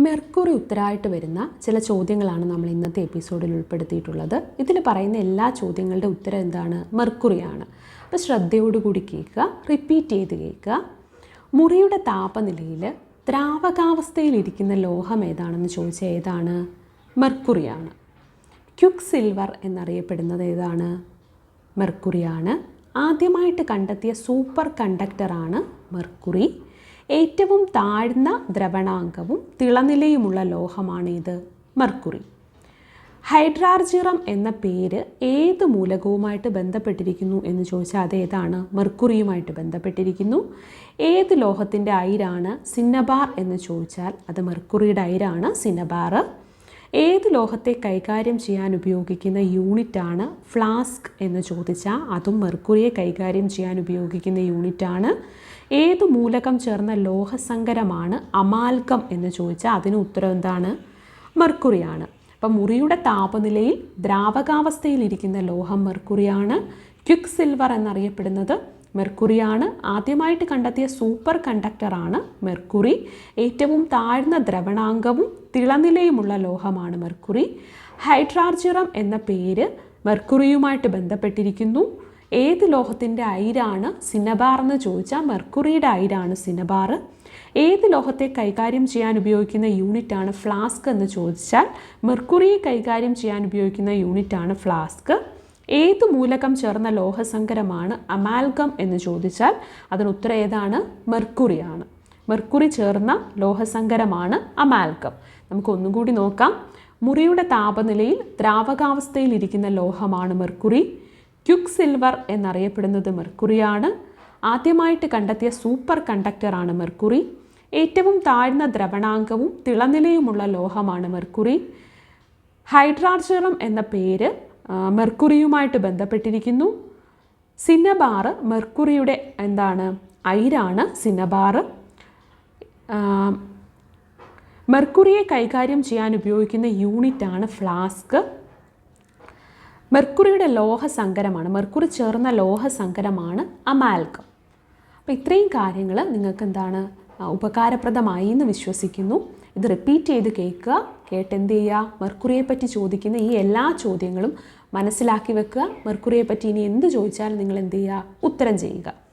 Mercury ഉത്തരമായിട്ട് വരുന്ന ചില ചോദ്യങ്ങളാണ് നമ്മൾ ഇന്നത്തെ എപ്പിസോഡിൽ ഉൾപ്പെടുത്തിയിട്ടുള്ളത്. ഇതിൽ പറയുന്ന എല്ലാ ചോദ്യങ്ങളുടെ ഉത്തരം എന്താണ്? മെർക്കുറിയാണ്. അപ്പോൾ ശ്രദ്ധയോടുകൂടി കേൾക്കുക റിപ്പീറ്റ് ചെയ്ത് കേൾക്കുക. മുറിയുടെ താപനിലയിൽ ദ്രാവകാവസ്ഥയിലിരിക്കുന്ന ലോഹം ഏതാണെന്ന് ചോദിച്ചാൽ ഏതാണ്? മെർക്കുറിയാണ്. ക്യുക്ക് സിൽവർ എന്നറിയപ്പെടുന്നത് ഏതാണ്? മെർക്കുറിയാണ്. ആദ്യമായിട്ട് കണ്ടെത്തിയ സൂപ്പർ കണ്ടക്ടറാണ് മെർക്കുറി. ഏറ്റവും താഴ്ന്ന ദ്രവണാങ്കവും തിളനിലയുമുള്ള ലോഹമാണ് ഇത്. മർക്കുറി. ഹൈഡ്രാർജിറം എന്ന പേര് ഏത് മൂലകവുമായിട്ട് ബന്ധപ്പെട്ടിരിക്കുന്നു എന്ന് ചോദിച്ചാൽ അതേതാണ് മെർക്കുറിയുമായിട്ട് ബന്ധപ്പെട്ടിരിക്കുന്നു. ഏത് ലോഹത്തിന്റെ അയിരാണ് സിന്നബാർ എന്ന് ചോദിച്ചാൽ അത് മെർക്കുറിയുടെ അയിരാണ് സിന്നബാർ. ഏത് ലോഹത്തെ കൈകാര്യം ചെയ്യാൻ ഉപയോഗിക്കുന്ന യൂണിറ്റാണ് ഫ്ലാസ്ക് എന്ന് ചോദിച്ചാൽ അതും മെർക്കുറിയെ കൈകാര്യം ചെയ്യാൻ ഉപയോഗിക്കുന്ന യൂണിറ്റാണ്. ഏത് മൂലകം ചേർന്ന ലോഹസങ്കരമാണ് അമാൽഗം എന്ന് ചോദിച്ചാൽ അതിന് ഉത്തരം എന്താണ്? മെർക്കുറിയാണ്. അപ്പം മുറിയുടെ താപനിലയിൽ ദ്രാവകാവസ്ഥയിലിരിക്കുന്ന ലോഹം മെർക്കുറിയാണ്. ക്വിക്ക് സിൽവർ എന്നറിയപ്പെടുന്നത് മെർക്കുറിയാണ്. ആദ്യമായിട്ട് കണ്ടെത്തിയ സൂപ്പർ കണ്ടക്ടറാണ് മെർക്കുറി. ഏറ്റവും താഴ്ന്ന ദ്രവണാംഗവും തിളനിലയുമുള്ള ലോഹമാണ് മെർക്കുറി. ഹൈഡ്രാർജിറം എന്ന പേര് മെർക്കുറിയുമായിട്ട് ബന്ധപ്പെട്ടിരിക്കുന്നു. ഏത് ലോഹത്തിന്റെ അയിരാണ് സിനബാർ എന്ന് ചോദിച്ചാൽ മെർക്കുറിയുടെ അയിരാണ് സിനബാർ. ഏത് ലോഹത്തെ കൈകാര്യം ചെയ്യാൻ ഉപയോഗിക്കുന്ന യൂണിറ്റാണ് ഫ്ലാസ്ക് എന്ന് ചോദിച്ചാൽ മെർക്കുറിയെ കൈകാര്യം ചെയ്യാൻ ഉപയോഗിക്കുന്ന യൂണിറ്റാണ് ഫ്ലാസ്ക്. ഏത് മൂലകം ചേർന്ന ലോഹസങ്കരമാണ് അമാൽഗം എന്ന് ചോദിച്ചാൽ അതിന് ഉത്തരം ഏതാണ്? മെർക്കുറിയാണ് മെർക്കുറി ചേർന്ന ലോഹസങ്കരമാണ് അമാൽഗം. നമുക്ക് ഒന്നുകൂടി നോക്കാം. മുറിയുടെ താപനിലയിൽ ദ്രാവകാവസ്ഥയിൽ ഇരിക്കുന്ന ലോഹമാണ് മെർക്കുറി. ക്യുക്ക് സിൽവർ എന്നറിയപ്പെടുന്നത് മെർക്കുറിയാണ്. ആദ്യമായിട്ട് കണ്ടെത്തിയ സൂപ്പർ കണ്ടക്ടറാണ് മെർക്കുറി. ഏറ്റവും താഴ്ന്ന ദ്രവണാങ്കവും തിളനിലയുമുള്ള ലോഹമാണ് മെർക്കുറി. ഹൈഡ്രാർജറം എന്ന പേര് മെർക്കുറിയുമായിട്ട് ബന്ധപ്പെട്ടിരിക്കുന്നു. സിനബാർ മെർക്കുറിയുടെ എന്താണ്? ഐരാണ് സിനബാർ മെർക്കുറിയെ കൈകാര്യം ചെയ്യാൻ ഉപയോഗിക്കുന്ന യൂണിറ്റാണ് ഫ്ലാസ്ക്. മെർക്കുറിയുടെ ലോഹസങ്കരമാണ് മെർക്കുറി ചേർന്ന ലോഹസങ്കരമാണ് അമാൽക്കം അപ്പോൾ ഇത്രയും കാര്യങ്ങൾ നിങ്ങൾക്ക് എന്താണ് ഉപകാരപ്രദമായി എന്ന് വിശ്വസിക്കുന്നു. ഇത് റിപ്പീറ്റ് ചെയ്ത് കേൾക്കുക. കേട്ട് എന്ത് ചെയ്യുക? മെർക്കുറിയെ പറ്റി ചോദിക്കുന്ന ഈ എല്ലാ ചോദ്യങ്ങളും മനസ്സിലാക്കി വെക്കുക. മെർക്കുറിയെ പറ്റി ഇനി എന്ത് ചോദിച്ചാലും നിങ്ങൾ എന്ത് ചെയ്യുക? ഉത്തരം ചെയ്യുക.